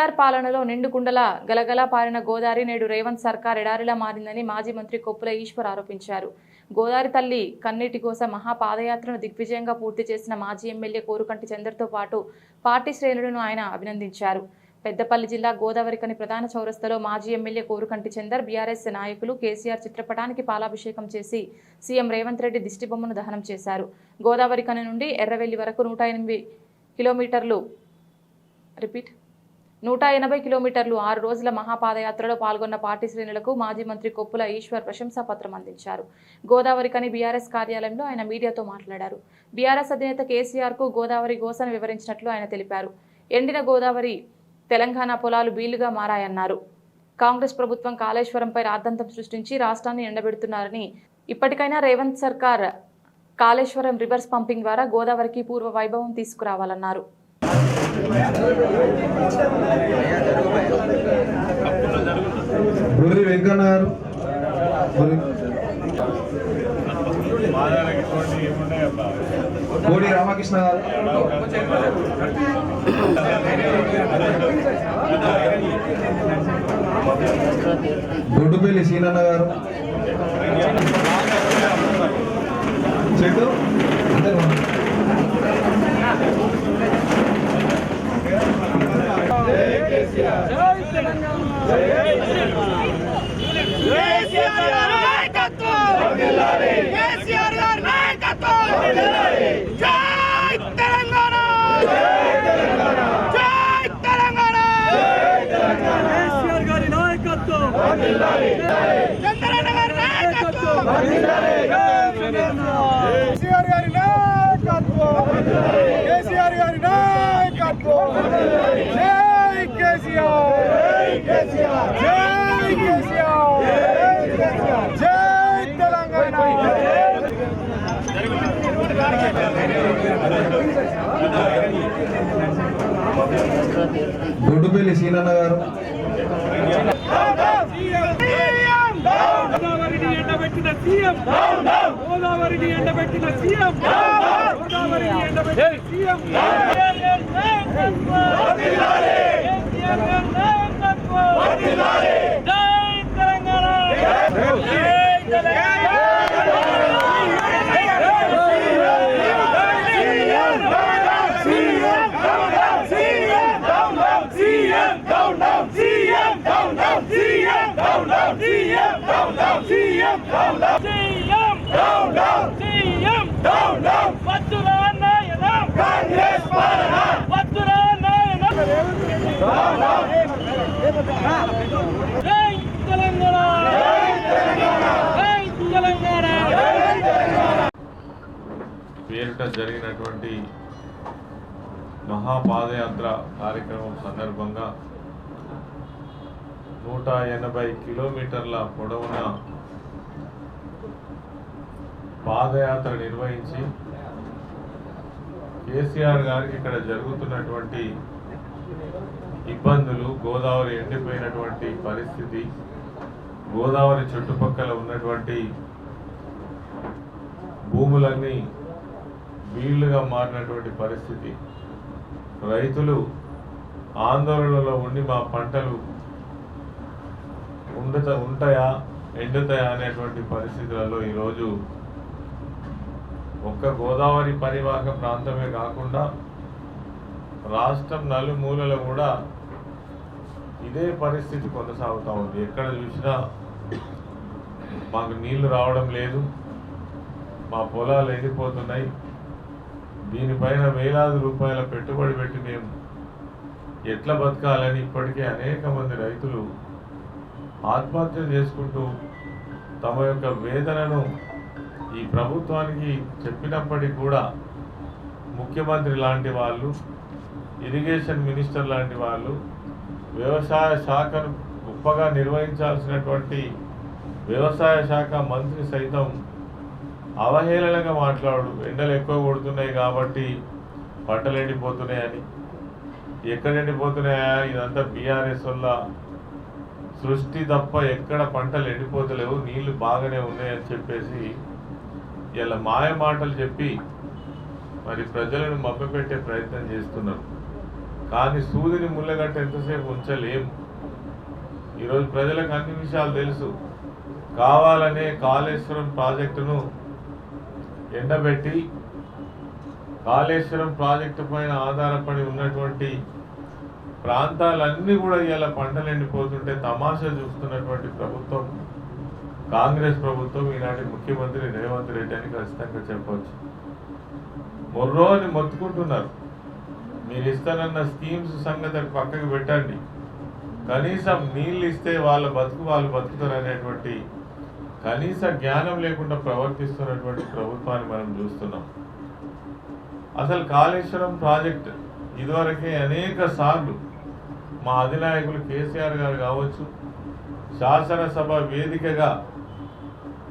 కేసీఆర్ పాలనలో నిండుకుండలా గలగలా పారిన గోదావరి నేడు రేవంత్ సర్కార్ ఎడారిలా మారిందని మాజీ మంత్రి కొప్పుల ఈశ్వర్ ఆరోపించారు. గోదావరి తల్లి కన్నీటి కోసం మహాపాదయాత్రను దిగ్విజయంగా పూర్తి చేసిన మాజీ ఎమ్మెల్యే కోరుకంటి చంద్రతో పాటు పార్టీ శ్రేణులను ఆయన అభినందించారు. పెద్దపల్లి జిల్లా గోదావరికని ప్రధాన చౌరస్తలో మాజీ ఎమ్మెల్యే కోరుకంటి చందర్ బీఆర్ఎస్ నాయకులు కేసీఆర్ చిత్రపటానికి పాలాభిషేకం చేసి సీఎం రేవంత్ రెడ్డి దిష్టిబొమ్మను దహనం చేశారు. గోదావరికని నుండి ఎర్రవెల్లి వరకు నూట ఎనిమిది కిలోమీటర్లు. రిపీట్. నూట ఎనభై కిలోమీటర్లు ఆరు రోజుల మహాపాదయాత్రలో పాల్గొన్న పార్టీ శ్రేణులకు మాజీ మంత్రి కొప్పుల ఈశ్వర్ ప్రశంసా పత్రం అందించారు. గోదావరికని బీఆర్ఎస్ కార్యాలయంలో ఆయన మీడియాతో మాట్లాడారు. బీఆర్ఎస్ అధినేత కేసీఆర్కు గోదావరి గోసను వివరించినట్లు ఆయన తెలిపారు. ఎండిన గోదావరి తెలంగాణ పొలాలు బీలుగా మారాయన్నారు. కాంగ్రెస్ ప్రభుత్వం కాళేశ్వరంపై రాద్ధాంతం సృష్టించి రాష్ట్రాన్ని ఎండబెడుతున్నారని ఇప్పటికైనా రేవంత్ సర్కార్ కాళేశ్వరం రివర్స్ పంపింగ్ ద్వారా గోదావరికి పూర్వ వైభవం తీసుకురావాలన్నారు. బుర్రి వెంకన్న గారు. కోడి రామకృష్ణ గారు. బొడ్డుపల్లి సీనన్న గారు. చెట్టు. అంతే కేసీఆర్ గారి నాయకత్వం కేసీఆర్ గారి నాయకత్వం జై తెలంగాణ జై తెలంగాణ కేసీఆర్ గారి నాయకత్వం కేసీఆర్. గారి కేసీఆర్. గారి నాయకత్వం జై కేసీఆర్. జై కేసీఆర్ జై తెలంగాణ బొడ్డుపల్లి సీనన్న గారు గోదావరిని ఎండబెట్టిన సీఎం గోదావరిని ఎండబెట్టిన సీఎం గోదావరిని ఎండబెట్టిన సీఎం జై పేరిట జరిగినటువంటి మహాపాదయాత్ర కార్యక్రమం సందర్భంగా నూట ఎనభై కిలోమీటర్ల పొడవున పాదయాత్ర నిర్వహించి కేసీఆర్ గారికి ఇక్కడ జరుగుతున్నటువంటి ఇబ్బందులు గోదావరి ఎండిపోయినటువంటి పరిస్థితి గోదావరి చుట్టుపక్కల ఉన్నటువంటి భూములన్నీ వీళ్ళుగా మారినటువంటి పరిస్థితి. రైతులు ఆందోళనలో ఉండి మా పంటలు ఉండత ఉంటాయా ఎండుతాయా అనేటువంటి పరిస్థితులలో ఈరోజు ఒక్క గోదావరి పరివాహక ప్రాంతమే కాకుండా రాష్ట్రం నలుమూలలో కూడా ఇదే పరిస్థితి కొనసాగుతూ ఉంది. ఎక్కడ చూసినా మాకు నీళ్ళు రావడం లేదు. మా పొలాలు ఎండిపోతున్నాయి. దీనిపైన వేలాది రూపాయల పెట్టుబడి పెట్టి మేము ఎట్లా బతకాలని ఇప్పటికే అనేక మంది రైతులు ఆత్మహత్య చేసుకుంటూ తమ యొక్క వేదనను ఈ ప్రభుత్వానికి చెప్పినప్పటికీ కూడా ముఖ్యమంత్రి లాంటి వాళ్ళు ఇరిగేషన్ మినిస్టర్ లాంటి వాళ్ళు వ్యవసాయ శాఖను గొప్పగా నిర్వహించాల్సినటువంటి వ్యవసాయ శాఖ మంత్రి సైతం అవహేళనగా మాట్లాడు. ఎండలు ఎక్కువ కొడుతున్నాయి కాబట్టి పంటలు ఎండిపోతున్నాయని ఎక్కడ ఎండిపోతున్నాయా? ఇదంతా బీఆర్ఎస్ వల్ల. సృష్టి తప్ప ఎక్కడ పంటలు ఎండిపోతలేవు. నీళ్ళు బాగానే ఉన్నాయని చెప్పేసి ఇలా మాయ మాటలు చెప్పి మరి ప్రజలను మభ్యపెట్టే ప్రయత్నం చేస్తున్నారు. కానీ సూదిని ముళ్ళగట్ట ఎంతసేపు ఉంచలేము ఈరోజు ప్రజలకు అన్ని విషయాలు తెలుసు. కావాలనే కాళేశ్వరం ప్రాజెక్టును ఎండబెట్టి కాళేశ్వరం ప్రాజెక్టు పైన ఆధారపడి ఉన్నటువంటి ప్రాంతాలన్నీ కూడా ఇలా పంటలు ఎండిపోతుంటే తమాషా చూస్తున్నటువంటి ప్రభుత్వం కాంగ్రెస్ ప్రభుత్వం ఈనాటి ముఖ్యమంత్రి రేవంత్ రెడ్డి అని ఖచ్చితంగా చెప్పవచ్చు మొర్రో అని మొత్తుకుంటున్నారు. మీరు ఇస్తానన్న స్కీమ్స్ సంగతి పక్కకు పెట్టండి. కనీసం నీళ్ళు ఇస్తే వాళ్ళ బతుకు వాళ్ళు బతుకుతారు అనేటువంటి కనీస జ్ఞానం లేకుండా ప్రవర్తిస్తున్నటువంటి ప్రభుత్వాన్ని మనం చూస్తున్నాం. అసలు కాళేశ్వరం ప్రాజెక్ట్ ఇదివరకే అనేక సార్లు మా అధినాయకులు కేసీఆర్ గారు కావచ్చు శాసనసభ వేదికగా